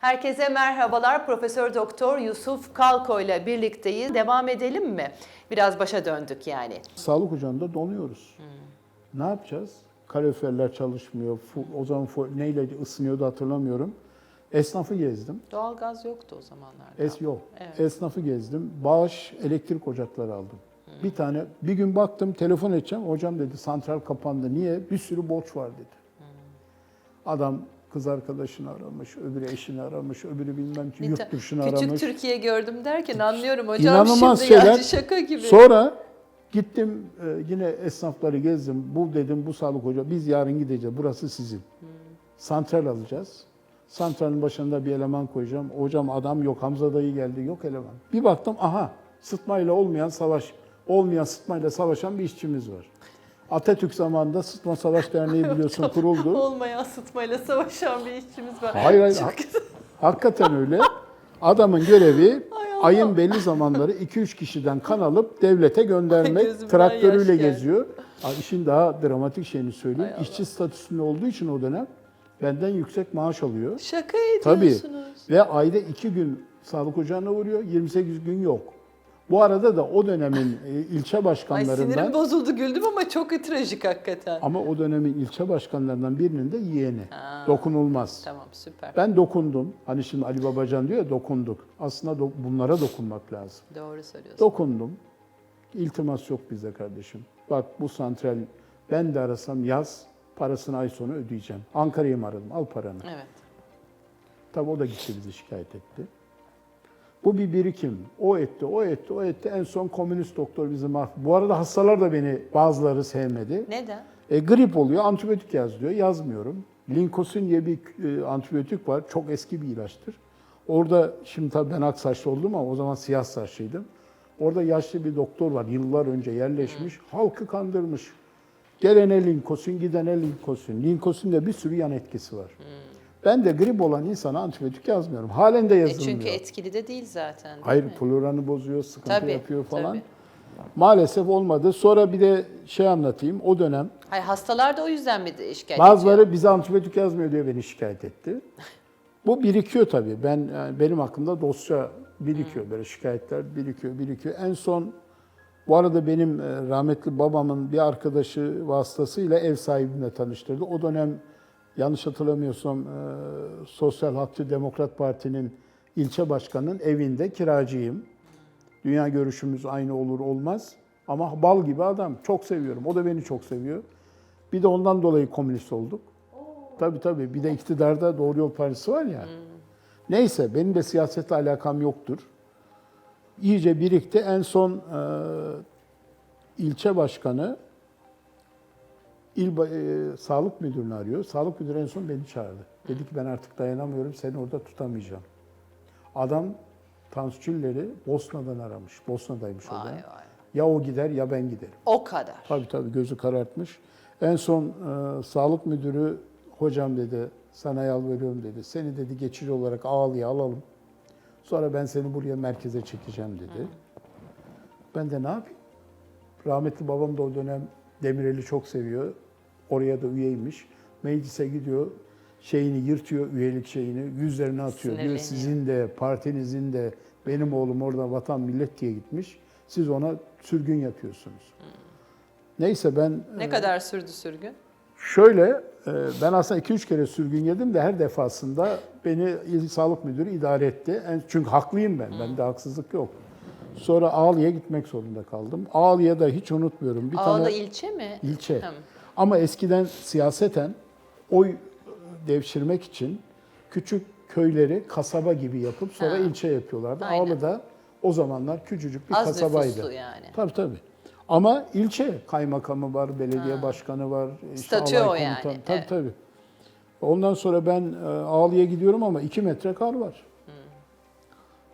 Herkese merhabalar. Profesör Doktor Yusuf Kalko ile birlikteyiz. Devam edelim mi? Biraz başa döndük yani. Sağlık ocağında donuyoruz. Ne yapacağız? Kaloriferler çalışmıyor. O zaman neyle ısınıyordu hatırlamıyorum. Esnafı gezdim. Doğalgaz yoktu o zamanlarda. Es yok. Evet. Esnafı gezdim. Bağış elektrik ocakları aldım. Bir tane bir gün baktım telefon edeceğim. Hocam dedi santral kapandı. Niye? Bir sürü borç var dedi. Adam kız arkadaşını aramış, öbürü eşini aramış, öbürü bilmem ki yurt dışını Küçük aramış. Türkiye gördüm derken anlıyorum hocam İnanılmaz şimdi şeyler. yani şaka gibi. Sonra gittim e, yine esnafları gezdim. Bu dedim bu sağlık hoca biz yarın gideceğiz. Burası sizin. Santral alacağız. Santralin başında bir eleman koyacağım. Hocam adam yok. Hamza dayı geldi. Yok eleman. Bir baktım aha sıtmayla olmayan savaş, olmayan sıtmayla savaşan bir işçimiz var. Atatürk zamanında Sıtma Savaş Derneği biliyorsun kuruldu. Olmayan sıtmayla savaşan bir işçimiz var. Hayır hayır. Çok. Hakikaten öyle. Adamın görevi ayın belli zamanları 2-3 kişiden kan alıp devlete göndermek. gözümden yaş Traktörüyle geldi. geziyor. İşin daha dramatik şeyini söyleyeyim. Hay. İşçi statüsünde olduğu için o dönem benden yüksek maaş alıyor. Şaka Tabii. ediyorsunuz. Ve ayda 2 gün sağlık ocağına uğruyor. 28 gün yok. Bu arada da o dönemin e, ilçe Ay başkanlarından sinirim bozuldu güldüm ama çok trajik hakikaten. ama o dönemin ilçe başkanlarından birinin de yeğeni. Ha. Dokunulmaz. Tamam süper. Ben dokundum. Hani şimdi Ali Babacan diyor ya dokunduk. Aslında do- bunlara dokunmak lazım. Doğru söylüyorsun. Dokundum. İltimas yok bizde kardeşim. Bak bu santral ben de arasam yaz parasını ay sonu ödeyeceğim. Ankara'yı mı aradım? Al paranı. evet. Tabii o da gitti bizi şikayet etti. Bu bir birikim. O etti, o etti, o etti. En son komünist doktor bizi mahv. Bu arada hastalar da beni bazıları sevmedi. Neden? E, grip oluyor, antibiyotik yaz diyor. Yazmıyorum. Linkosin diye bir e, antibiyotik var. Çok eski bir ilaçtır. Orada, şimdi tabii ben ak saçlı oldum ama o zaman siyah saçlıydım. Orada yaşlı bir doktor var. Yıllar önce yerleşmiş. Halkı kandırmış. Gelene linkosin, gidene linkosin. Linkosin bir sürü yan etkisi var. Ben de grip olan insana antibiyotik yazmıyorum. Halen de E yazılmıyor. çünkü etkili de değil zaten. değil Hayır, mi? floranı bozuyor, sıkıntı Tabii, yapıyor falan. tabii. Maalesef olmadı. Sonra bir de şey anlatayım. O dönem Hayır hastalar da o yüzden mi şikayet Bazıları ediyor? bize antibiyotik yazmıyor diye beni şikayet etti. Bu birikiyor tabii. Ben yani benim hakkımda dosya birikiyor böyle şikayetler birikiyor, birikiyor. En son bu arada benim e, rahmetli babamın bir arkadaşı vasıtasıyla ev sahibimle tanıştırdı. O dönem yanlış hatırlamıyorsam e, Sosyal Halkçı Demokrat Parti'nin ilçe başkanının evinde kiracıyım. Dünya görüşümüz aynı olur olmaz. Ama bal gibi adam. Çok seviyorum. O da beni çok seviyor. Bir de ondan dolayı komünist olduk. Tabii tabii. Bir de iktidarda Doğru Yol Partisi var ya. Neyse benim de siyasetle alakam yoktur. İyice birikti. En son e, ilçe başkanı il e, sağlık müdürünü arıyor. Sağlık müdürü en son beni çağırdı. Dedi ki ben artık dayanamıyorum. Seni orada tutamayacağım. Adam tansçülleri Bosna'dan aramış. Bosna'daymış o Vay zaman. vay. Ya o gider ya ben giderim. O kadar. Tabii tabii gözü karartmış. En son e, sağlık müdürü hocam dedi sana yalvarıyorum dedi. Seni dedi geçici olarak ağlıya alalım. Sonra ben seni buraya merkeze çekeceğim dedi. Ben de ne yapayım? Rahmetli babam da o dönem Demirel'i çok seviyor. Oraya da üyeymiş. Meclise gidiyor. Şeyini yırtıyor, üyelik şeyini. Yüzlerine atıyor. Diyor sizin de, partinizin de, benim oğlum orada vatan millet diye gitmiş. Siz ona sürgün yapıyorsunuz. Neyse ben Ne kadar sürdü sürgün? Şöyle, e, ben aslında 2-3 kere sürgün yedim de her defasında beni il sağlık müdürü idare etti. En- Çünkü haklıyım ben, bende haksızlık yok. Sonra Ağlı'ya gitmek zorunda kaldım. Ağlı'ya da hiç unutmuyorum. Bir Ağla tane ilçe mi? ilçe. Tamam. Ama eskiden siyaseten oy devşirmek için küçük köyleri kasaba gibi yapıp sonra Ha. ilçe yapıyorlardı. Aynen. Ağlı'da o zamanlar küçücük bir Az kasabaydı. yani. Tabii tabii. Ama ilçe kaymakamı var, belediye Ha. başkanı var, Statü alay o yani. Tabii evet. tabii. Ondan sonra ben e, Ağlı'ya gidiyorum ama iki metre kar var.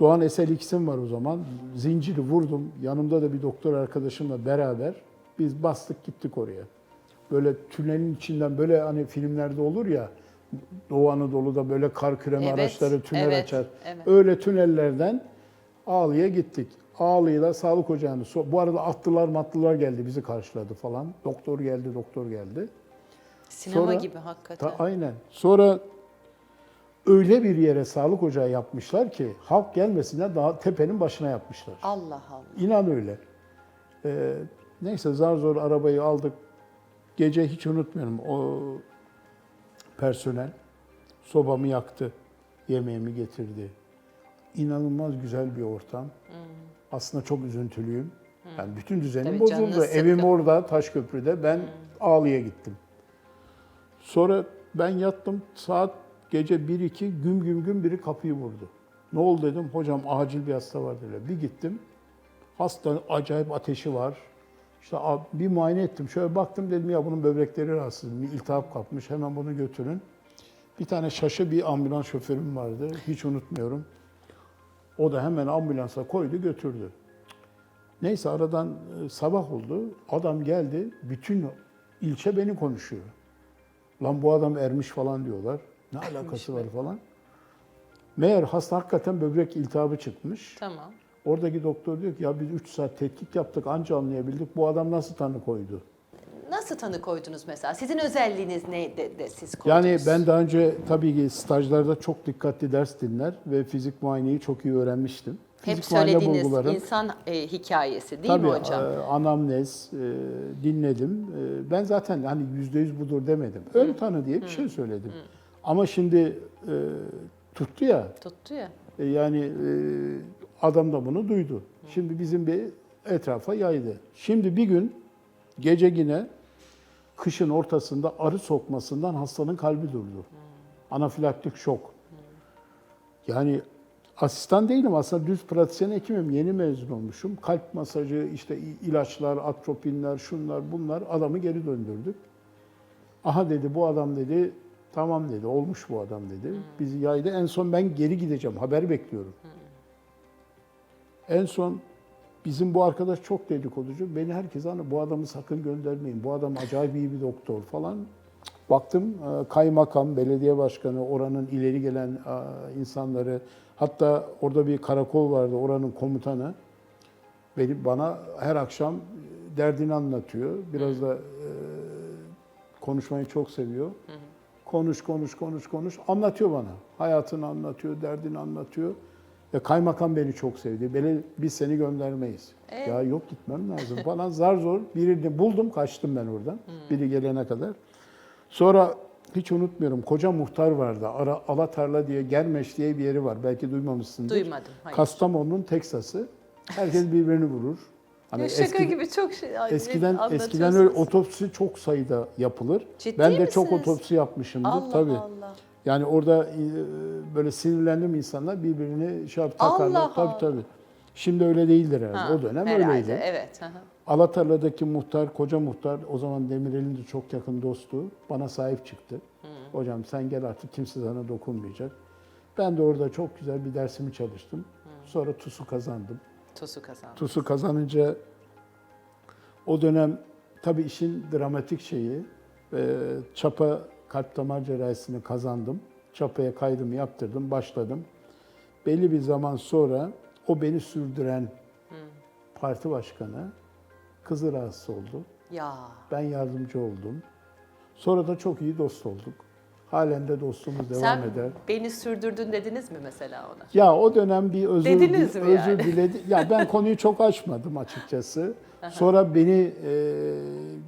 Doğan Esel X'im var o zaman. Zinciri vurdum. Yanımda da bir doktor arkadaşımla beraber biz bastık gittik oraya. Böyle tünelin içinden böyle hani filmlerde olur ya Doğu Anadolu'da böyle kar küreme Evet, araçları tünel evet, açar. evet. Öyle tünellerden Ağlı'ya gittik. Ağlı'yla sağlık ocağını. Bu arada atlılar matlılar geldi bizi karşıladı falan. Doktor geldi, doktor geldi. Sinema Sonra- gibi hakikaten. Ta, aynen. Sonra öyle bir yere sağlık ocağı yapmışlar ki halk gelmesine daha tepenin başına yapmışlar. Allah Allah. İnan öyle. Ee, neyse zar zor arabayı aldık. Gece hiç unutmuyorum o personel sobamı yaktı. Yemeğimi getirdi. İnanılmaz güzel bir ortam. Aslında çok üzüntülüyüm. Yani bütün düzenim Tabii bozuldu. Evim orada Taşköprü'de. Ben ağlıya gittim. Sonra ben yattım. Saat gece 1-2 güm güm güm biri kapıyı vurdu. Ne oldu dedim. Hocam acil bir hasta var dediler. Bir gittim. Hasta acayip ateşi var. İşte bir muayene ettim. Şöyle baktım dedim ya bunun böbrekleri rahatsız. Bir iltihap kapmış. Hemen bunu götürün. Bir tane şaşı bir ambulans şoförüm vardı. Hiç unutmuyorum. O da hemen ambulansa koydu götürdü. Neyse aradan e, sabah oldu. Adam geldi. Bütün ilçe beni konuşuyor. Lan bu adam ermiş falan diyorlar. Ne alakası var falan. Meğer hasta hakikaten böbrek iltihabı çıkmış. Tamam. Oradaki doktor diyor ki ya biz 3 saat tetkik yaptık anca anlayabildik. Bu adam nasıl tanı koydu? Nasıl tanı koydunuz mesela? Sizin özelliğiniz ne de, siz koydunuz? Yani ben daha önce tabii ki stajlarda çok dikkatli ders dinler ve fizik muayeneyi çok iyi öğrenmiştim. Hep Fizik muayene söylediğiniz bulgularım- insan e, hikayesi değil Tabii mi hocam? e, anamnez e, dinledim. E, ben zaten hani yüzde yüz budur demedim. Ön tanı diye bir şey söyledim. Ama şimdi e, tuttu ya. Tuttu ya. e, yani e, adam da bunu duydu. Şimdi bizim bir etrafa yaydı. Şimdi bir gün gece yine kışın ortasında arı sokmasından hastanın kalbi durdu. Anafilaktik şok. Yani asistan değilim aslında düz pratisyen hekimim. Yeni mezun olmuşum. Kalp masajı, işte ilaçlar, atropinler, şunlar bunlar adamı geri döndürdük. Aha dedi bu adam dedi tamam dedi olmuş bu adam dedi. Bizi yaydı. En son ben geri gideceğim. Haber bekliyorum. En son bizim bu arkadaş çok dedikoducu. Beni herkes hani bu adamı sakın göndermeyin. Bu adam acayip iyi bir doktor falan. Baktım e, kaymakam, belediye başkanı, oranın ileri gelen e, insanları, hatta orada bir karakol vardı, oranın komutanı. Beni bana her akşam derdini anlatıyor. Biraz da e, konuşmayı çok seviyor. Konuş, konuş, konuş, konuş. Anlatıyor bana. Hayatını anlatıyor, derdini anlatıyor. Ve kaymakam beni çok sevdi. Beni, biz seni göndermeyiz. Ee? Ya yok gitmem lazım falan. Zar zor birini buldum, kaçtım ben oradan. Biri gelene kadar. Sonra hiç unutmuyorum. Koca muhtar vardı. Ara, Alatarla diye, Germeş diye bir yeri var. Belki duymamışsındır. Duymadım. Hayır. Kastamonu'nun Teksas'ı. Herkes birbirini vurur. Hani ya şaka eski- gibi çok şey Eskiden eskiden öyle otopsi çok sayıda yapılır. Ciddi ben de çok misiniz? otopsi yapmışımdır Allah tabii. Allah. Yani orada e, böyle sinirlendim insanlar birbirini şey yap takarlar. Allah tabii Allah. tabii. Şimdi öyle değildir herhalde. Ha, o dönem herhalde, öyleydi. Evet. hı hı. Alatarla'daki muhtar, koca muhtar o zaman Demirel'in de çok yakın dostu. Bana sahip çıktı. Hocam sen gel artık kimse sana dokunmayacak. Ben de orada çok güzel bir dersimi çalıştım. Sonra TUS'u kazandım. Tosu kazandı. TUS'u kazanınca o dönem tabii işin dramatik şeyi e, çapa kalp damar cerrahisini kazandım. Çapaya kaydımı yaptırdım, başladım. Belli bir zaman sonra o beni sürdüren parti başkanı kızı rahatsız oldu. Ya. Ben yardımcı oldum. Sonra da çok iyi dost olduk. Halen de dostluğumuz devam Sen eder. beni sürdürdün dediniz mi mesela ona? Ya o dönem bir özür, Dediniz mi özür yani? diledi. Ya ben konuyu çok açmadım açıkçası. Sonra beni e,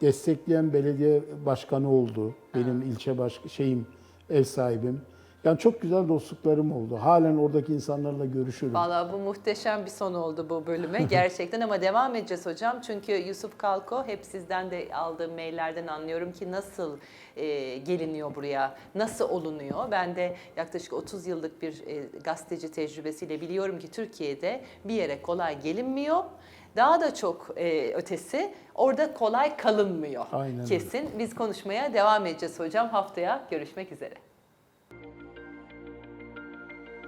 destekleyen belediye başkanı oldu. Benim ilçe baş şeyim, ev sahibim. Yani çok güzel dostluklarım oldu. Halen oradaki insanlarla görüşürüm. Vallahi bu muhteşem bir son oldu bu bölüme gerçekten ama devam edeceğiz hocam. Çünkü Yusuf Kalko hep sizden de aldığım maillerden anlıyorum ki nasıl e, geliniyor buraya, nasıl olunuyor. Ben de yaklaşık 30 yıllık bir e, gazeteci tecrübesiyle biliyorum ki Türkiye'de bir yere kolay gelinmiyor. Daha da çok e, ötesi orada kolay kalınmıyor Aynen kesin. Biz konuşmaya devam edeceğiz hocam. Haftaya görüşmek üzere.